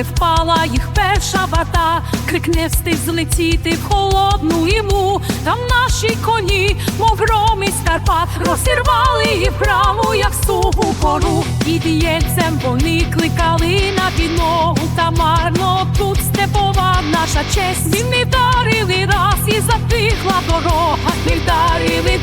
не впала їх перша вата, крик не встиг злетіти в холодну іму. Там наші коні, мов громи з Карпат, розірвали їх браму, як суху пору. Під єльцем вони кликали на підмогу, та марно тут степова наша честь. Ми не вдарили раз і затихла дорога. Ми вдарили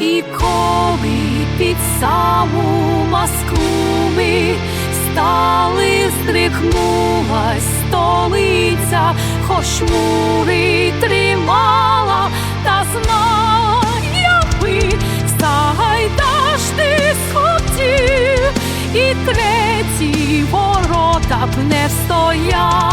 І коли під саму Москву ми стали, здригнулась столиця, хоч мури тримала, та знала, якби Сагайдаш ти схотів, і треті ворота б не встояли